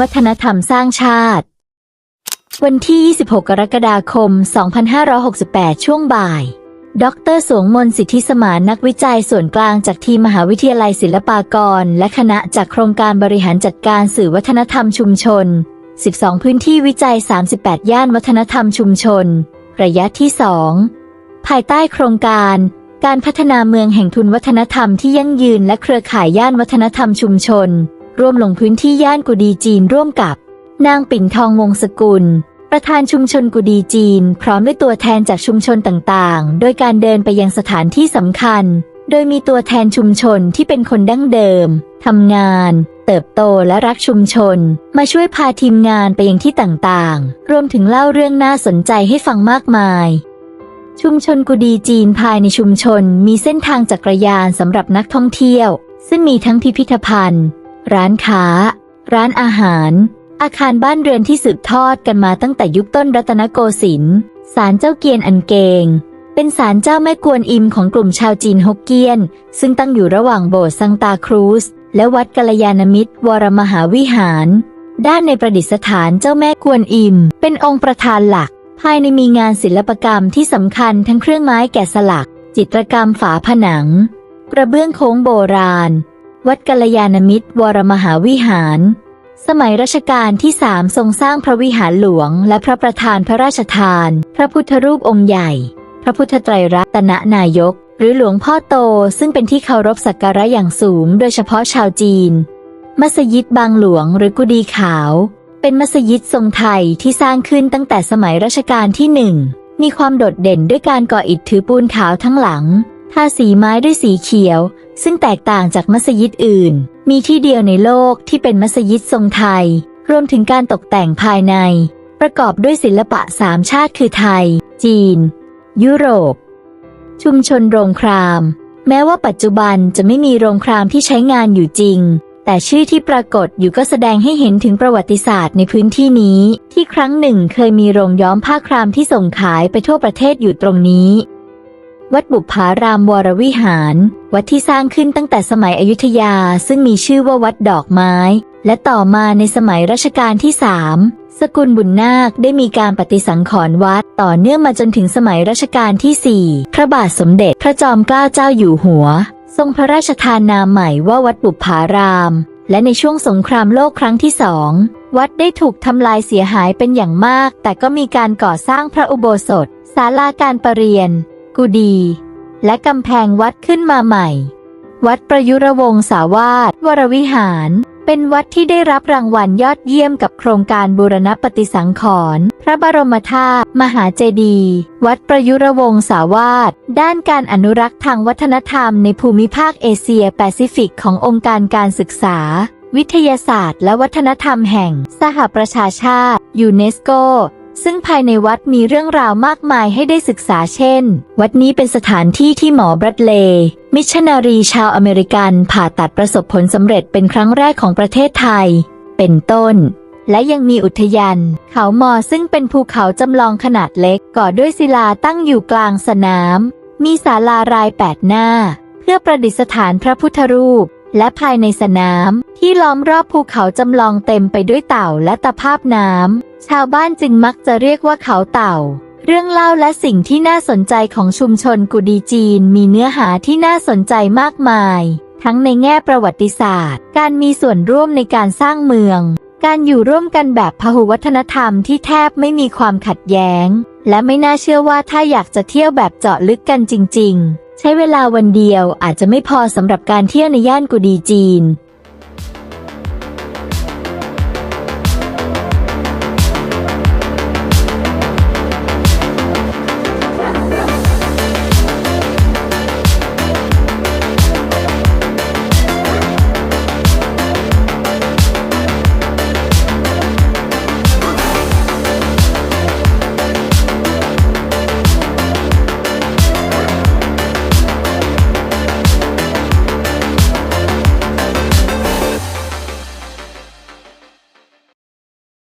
วัฒนธรรมสร้างชาติ วันที่ 26 กรกฎาคม 2568 ช่วงบ่าย ดร สวงมนต์สิทธิสมานนักวิจัยส่วนกลางจากทีมมหาวิทยาลัยศิลปากร และคณะจากโครงการบริหารจัดการสื่อวัฒนธรรมชุมชน 12 พื้นที่วิจัย 38 ย่านวัฒนธรรมชุมชน ระยะที่ 2 ภายใต้โครงการการพัฒนาเมืองแห่งทุนวัฒนธรรมที่ยั่งยืนและเครือข่ายย่านวัฒนธรรมชุมชน ร่วมลงพื้นที่ย่านกุดีจีนร่วมกับ นางปิ่นทองวงศกุล ประธานชุมชนกุดีจีน พร้อมด้วยตัวแทนจากชุมชนต่างๆ โดยการเดินไปยังสถานที่สำคัญ โดยมีตัวแทนชุมชนที่เป็นคนดั้งเดิมทำงาน เติบโตและรักชุมชน มาช่วยพาทีมงานไปยังที่ต่างๆ รวมถึงเล่าเรื่องน่าสนใจให้ฟังมากมายชุมชนกุดีจีนภายในชุมชนมีเส้นทางจักรยานสำหรับนักท่องเที่ยว ซึ่งมีทั้งพิพิธภัณฑ์ ร้านค้า ร้านอาหาร อาคารบ้านเรือนที่สืบทอดกันมาตั้งแต่ยุคต้นรัตนโกสินทร์ศาลเจ้าเกียนอันเกง เป็นศาลเจ้าแม่กวนอิมของกลุ่มชาวจีนฮกเกี้ยน ซึ่งตั้งอยู่ระหว่างโบสถ์ซังตาครูส และวัดกัลยาณมิตร วรมหาวิหาร ด้านในประดิษฐานเจ้าแม่กวนอิม เป็นองค์ประธานหลัก ภายในมีงานศิลปกรรมที่สำคัญทั้งเครื่องไม้แกะสลัก จิตรกรรมฝาผนัง กระเบื้องโค้งโบราณ วัดกัลยาณมิตร วรมหาวิหาร สมัยรัชกาลที่สามทรงสร้างพระวิหารหลวง และพระประธานพระราชทาน พระพุทธรูปองค์ใหญ่ พระพุทธไตรรัตนนายก หรือหลวงพ่อโตซึ่งเป็นที่เคารพสักการะอย่างสูง โดยเฉพาะชาวจีน มัสยิดบางหลวงหรือกุดีขาว เป็นมัสยิดทรงไทยที่สร้างขึ้นตั้งแต่สมัยรัชกาลที่หนึ่งมีความโดดเด่นด้วยการก่ออิฐถือปูนขาวทั้งหลังทาสีไม้ด้วยสีเขียว ซึ่งแตกต่างจากมัสยิดอื่น มีที่เดียวในโลกที่เป็นมัสยิดทรงไทย รวมถึงการตกแต่งภายใน ประกอบด้วยศิลปะสามชาติคือไทย จีน ยุโรป ชุมชนโรงคราม แม้ว่าปัจจุบันจะไม่มีโรงครามที่ใช้งานอยู่จริง แต่ชื่อที่ปรากฏอยู่ก็แสดงให้เห็นถึงประวัติศาสตร์ในพื้นที่นี้ ที่ครั้งหนึ่งเคยมีโรงย้อมผ้าครามที่ส่งขายไปทั่วประเทศอยู่ตรงนี้ วัดบุพารามวรวิหาร วัดที่สร้างขึ้นตั้งแต่สมัยอยุธยาซึ่งมีชื่อว่าวัดดอกไม้ และต่อมาในสมัยรัชกาลที่สามสกุลบุญนาคได้มีการปฏิสังขรณ์วัดต่อเนื่องมาจนถึงสมัยรัชกาลที่สี่พระบาทสมเด็จพระจอมเกล้าเจ้าอยู่หัว ทรงพระราชทานนามใหม่ว่าวัดบุพาราม และในช่วงสงครามโลกครั้งที่สองวัดได้ถูกทำลายเสียหายเป็นอย่างมาก แต่ก็มีการก่อสร้างพระอุโบสถศาลาการประเรียน กุดี และกำแพงวัดขึ้นมาใหม่ วัดประยุรวงศาวาสวรวิหาร เป็นวัดที่ได้รับรางวัลยอดเยี่ยมกับโครงการบูรณปฏิสังขรณ์พระบรมธาตุมหาเจดีย์วัดประยุรวงศาวาสด้านการอนุรักษ์ทางวัฒนธรรมในภูมิภาคเอเชียแปซิฟิกขององค์การการศึกษาวิทยาศาสตร์และวัฒนธรรมแห่งสหประชาชาติ ยูเนสโก ซึ่งภายในวัดมีเรื่องราวมากมายให้ได้ศึกษาเช่น วัดนี้เป็นสถานที่ที่หมอบรัดเล มิชชันนารีชาวอเมริกันผ่าตัดประสบผลสำเร็จเป็นครั้งแรกของประเทศไทย เป็นต้น และยังมีอุทยานเขามอซึ่งเป็นภูเขาจำลองขนาดเล็กก่อด้วยศิลาตั้งอยู่กลางสนาม มีศาลารายแปดหน้า เพื่อประดิษฐานพระพุทธรูป และภายในสนาม ที่ล้อมรอบภูเขาจำลองเต็มไปด้วยเต่าและตะภาพน้ำ ชาวบ้านจึงมักจะเรียกว่าเขาเต่า เรื่องเล่าและสิ่งที่น่าสนใจของชุมชนกุดีจีนมีเนื้อหาที่น่าสนใจมากมาย ทั้งในแง่ประวัติศาสตร์ การมีส่วนร่วมในการสร้างเมือง การอยู่ร่วมกันแบบพหุวัฒนธรรมที่แทบไม่มีความขัดแย้ง และไม่น่าเชื่อว่าถ้าอยากจะเที่ยวแบบเจาะลึกกันจริง ๆ ใช้เวลาวันเดียวอาจจะไม่พอสำหรับการเที่ยวในย่านกุดีจีน